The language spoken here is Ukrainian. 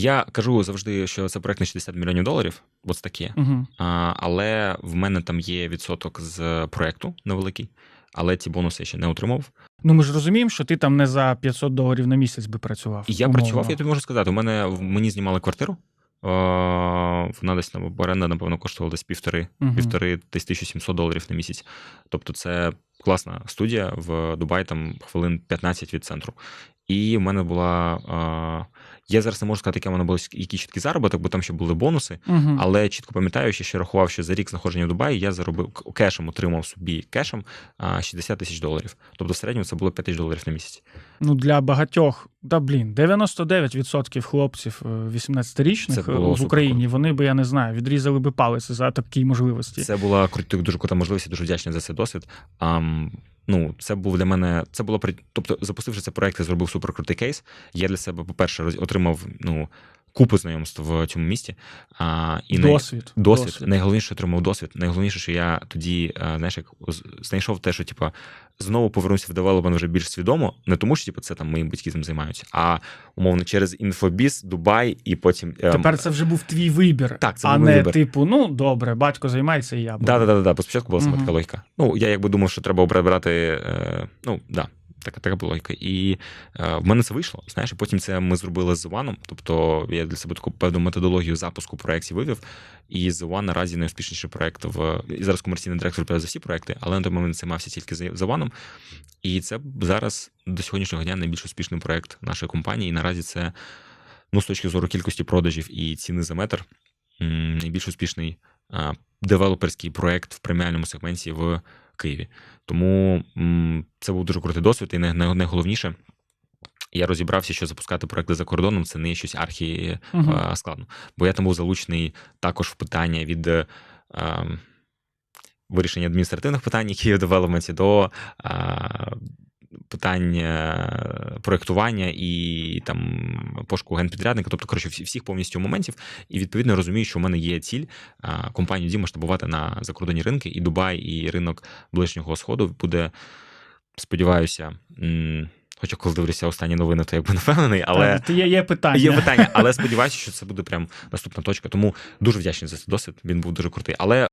Я кажу завжди, що це проект на 60 мільйонів доларів, ось таке. Угу. А, але в мене там є відсоток з проекту невеликий, але ті бонуси я ще не отримав. Ну ми ж розуміємо, що ти там не за 500 доларів на місяць би працював. Я умовно. працював, я тобі можу сказати. У мене мені знімали квартиру. Е, Вона десь на оренда, напевно, коштувала десь півтори, Мгм. півтори десь 1700 доларів на місяць. Тобто, це класна студія в Дубаї, там хвилин 15 від центру. І в мене була. Е, Я зараз не можу сказати, який в мене був який чіткий заробіток, бо там ще були бонуси. Мгм. Але чітко пам'ятаю, що ще рахував, що за рік знаходження в Дубаї я заробив кешем, отримав собі кешем а, 60 тисяч доларів. Тобто в середньому це було 5 тисяч доларів на місяць. Ну, для багатьох, та блін, 99% хлопців е, 18-річних Це е, було в супер Україні, вони би, я не знаю, відрізали би палець за такі можливості. Це була дуже крута можливість, дуже вдячний за цей досвід. Ну, це був для мене. Це було при- Тобто, запустивши цей проект, я зробив суперкрутий кейс. Я для себе, по-перше, отримав ну, купу знайомств в цьому місті. А, і най- Досвід. Досвід. Найголовніше, отримав досвід. Найголовніше, що я тоді, е, знаєш, як знайшов те, що типа знову повернувся в девелопмент вже більш свідомо. Не тому, що типу, це там мої батьки цим займаються, а умовно через інфобіз, Дубай і потім. ем, Тепер це вже був твій вибір, Так, це а був не вибір. типу, ну добре, батько займається, і я буду. Да, да, да, да. Бо спочатку була саме така логіка. Ну, я якби думав, що треба обрати. Е, ну, да. Така, така була логіка. І е, в мене це вийшло. Знаєш, потім це ми зробили з One. Тобто я для себе таку певну методологію запуску проєктів вивів. І з One наразі найуспішніший проєкт в і зараз комерційний директор відповідає за всі проекти, але на той момент займався тільки за One. І це зараз до сьогоднішнього дня найбільш успішний проєкт нашої компанії. І наразі це ну, з точки зору кількості продажів і ціни за метр, найбільш успішний а, девелоперський проект в преміальному сегменті в Києві. Тому це був дуже крутий досвід, і най- най- найголовніше. Я розібрався, що запускати проекти за кордоном це не є щось архі uh-huh. складно. Бо я там був залучений також в питання від е, вирішення адміністративних питань, які є в девелопменті, до е, питань проєктування і там пошуку генпідрядника, тобто, коротше, всіх повністю моментів. І відповідно розумію, що в мене є ціль компанію Дім масштабувати на закордонні ринки, і Дубай, і ринок Ближнього Сходу буде, сподіваюся. Хоча коли дивлюся останні новини, то якби не впевнений, але Так, є, є питання. Є питання, але сподіваюся, що це буде прям наступна точка. Тому дуже вдячний за цей досвід. Він був дуже крутий. Але